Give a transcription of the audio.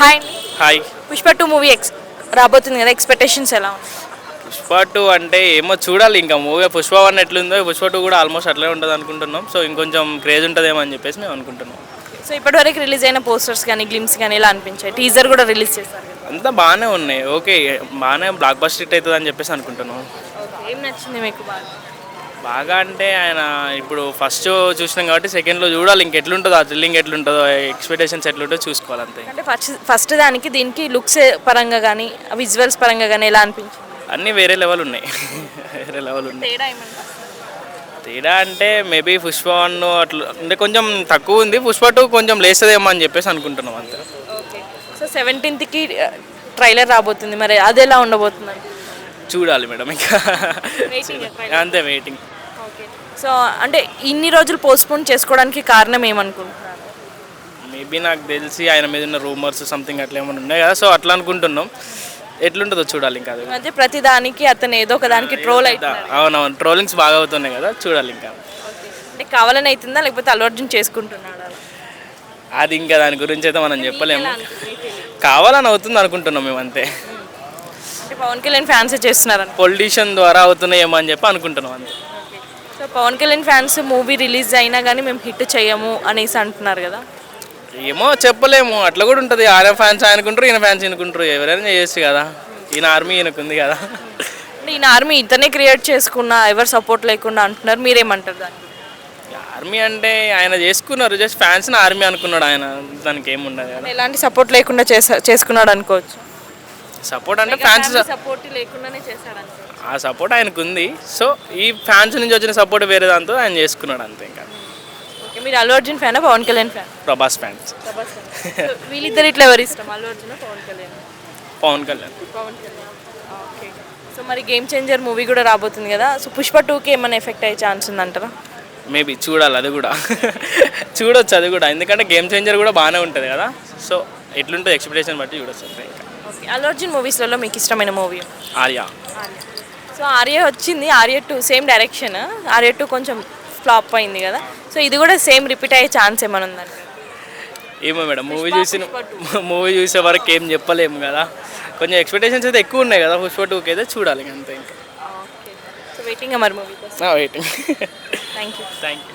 Hi. Hi. Pushpa two movie X రాబోతుంది కదా expectations ఎలా పుష్ప టూ అంటే ఏమో చూడాలి ఇంకా మూవీ పుష్ప వన్ ఎట్లుందో పుష్ప టూ కూడా ఆల్మోస్ట్ అట్లే ఉంటుంది అనుకుంటున్నాం. సో ఇంకొంచెం క్రేజ్ ఉంటుందేమో అని చెప్పేసి మేము అనుకుంటున్నాం. సో ఇప్పటివరకు రిలీజ్ అయిన పోస్టర్స్ కానీ గ్లిమ్స్ కానీ ఎలా అనిపించాయి? టీజర్ కూడా రిలీజ్ చేశారు అంతా బాగానే ఉన్నాయి. ఓకే బాగానే బ్లాక్ బస్టర్ హిట్ అవుతుంది అని చెప్పేసి అనుకుంటున్నాం. ఏం నచ్చింది మీకు బాగా? బాగా అంటే ఆయన ఇప్పుడు ఫస్ట్ చూసినాం కాబట్టి సెకండ్లో చూడాలి. ఇంకెట్లుంటుందో ఆ థ్రిల్లింగ్ ఎట్లుంటుందో ఎక్స్పెక్టేషన్స్ ఎట్లుంటుందో చూసుకోవాలి అంతే అంటే ఫస్ట్ ఫస్ట్ దానికి దీనికి లుక్స్ పరంగా కానీ విజువల్స్ పరంగా కానీ ఎలా అనిపించింది? అన్నీ వేరే లెవెల్ ఉన్నాయి. వేరే లెవెల్ ఉన్నాయి. తేడా అంటే మేబీ పుష్ప వన్ అట్లా అంటే కొంచెం తక్కువ ఉంది. పుష్ప టూ కొంచెం లేస్తుందేమో అని చెప్పేసి అనుకుంటున్నాం అంతే. ఓకే. సో సెవెంటీన్త్కి ట్రైలర్ రాబోతుంది. మరి అది ఎలా ఉండబోతుంది? చూడాలి మేడం ఇంకా. అంతే వెయిటింగ్ సో అంటే ఇన్ని రోజులు పోస్ట్పోన్ చేసుకోవడానికి కారణం ఏమనుకుంటున్నారు? మేబీ నాకు తెలిసి ఆయన మీద ఉన్న రూమర్స్ సంథింగ్ అట్లా ఏమైనా ఉన్నాయి కదా సో అట్లా అనుకుంటున్నాం. ఎట్లుంటుందో చూడాలి ఇంకా అది. మధ్య ప్రతి దానికి అతను ఏదో ఒక దానికి ట్రోల్ అవుతున్నారు అవునవును ట్రోలింగ్స్ బాగా అవుతున్నాయి కదా చూడాలి ఇంకా. అంటే కావాలని అవుతుందా లేకపోతే అల్లు అర్జున్ చేసుకుంటున్నాడా? అది ఇంకా దాని గురించి అయితే మనం చెప్పలేము. కావాలని అవుతుంది అనుకుంటున్నాం మేము అంతే. పవన్ కళ్యాణ్ ఫ్యాన్స్ చేస్తున్నారు పొలిటీషియన్ ద్వారా అవుతున్నాయేమో అని చెప్పి అనుకుంటున్నాం అంతే. So Pawan Kalyan fans movie release అయినా కానీ మేము హిట్ చేయము అనేసి అంటున్నారు కదా. ఏమో చెప్పలేము. అట్లా కూడా ఉంటుంది. ఆయన ఫ్యాన్స్ ఆయనకుంటారు ఈయన ఫ్యాన్స్ ఈయనకుంటారు. ఎవరైనా చేయొచ్చు కదా. ఈయన ఆర్మీ ఈయనకుంది కదా. అంటే ఈయన ఆర్మీ ఇతనే క్రియేట్ చేసుకున్న ఎవరు సపోర్ట్ లేకుండా అంటున్నారు. మీరేమంటారు దానికి ఆర్మీ అంటే ఆయన చేసుకున్నారు. జస్ట్ ఫ్యాన్స్ ఆర్మీ అనుకున్నాడు ఆయన. దానికి ఏముండదు ఎలాంటి సపోర్ట్ లేకుండా చేసా చేసుకున్నాడు అనుకోవచ్చు. సపోర్ట్ అంటే ఫ్యాన్స్ సపోర్ట్ లేకుండానే చేశాడు ఆ సపోర్ట్ ఆయనకు ఉంది సో ఈ ఫ్యాన్స్ నుంచి వచ్చిన సపోర్ట్ వేరే దాంతో ఆయన చేసుకున్నాడు అంతే ఇంకా. ఓకే మీరు అల్లు అర్జున్ ఫ్యానా పవన్ కళ్యాణ్ ఫ్యాన్? ప్రభాస్ ఫ్యాన్స్. వీళ్ళిద్దరు ఇట్లా ఎవరు ఇష్టం అల్లు అర్జున్ పవన్ కళ్యాణ్? పవన్ కళ్యాణ్. పవన్ కళ్యాణ్. ఓకే సో మరి గేమ్ చేంజర్ మూవీ కూడా రాబోతుంది కదా. సో పుష్ప టూకి ఏమైనా ఎఫెక్ట్ అయ్యే ఛాన్స్ ఉందంటారా? మేబీ చూడాలి అది కూడా. చూడొచ్చు అది కూడా. ఎందుకంటే గేమ్ చేంజర్ కూడా బాగానే ఉంటుంది కదా. సో ఎట్లుంటుంది ఎక్స్పెక్టేషన్ బట్టి చూడొచ్చు అంతే ఇంకా. ఓకే అల్లు అర్జున్ మూవీస్లలో మీకు ఇష్టమైన మూవీ? ఆర్య. సో ఆర్య వచ్చింది Arya two same direction Arya two కొంచెం ఫ్లాప్ అయింది కదా. సో ఇది కూడా సేమ్ రిపీట్ అయ్యే ఛాన్స్ ఏమైనా ఉందండి ఏమో మేడం మూవీ చూసిన మూవీ చూసే వరకు ఏం చెప్పలేము కదా. కొంచెం ఎక్స్పెక్టేషన్స్ అయితే ఎక్కువ ఉన్నాయి కదా పుష్ప టూకి అయితే చూడాలి అంతే ఇంకా. వెయిటింగ్ మరి మూవీ కోసం? Waiting thank you thank you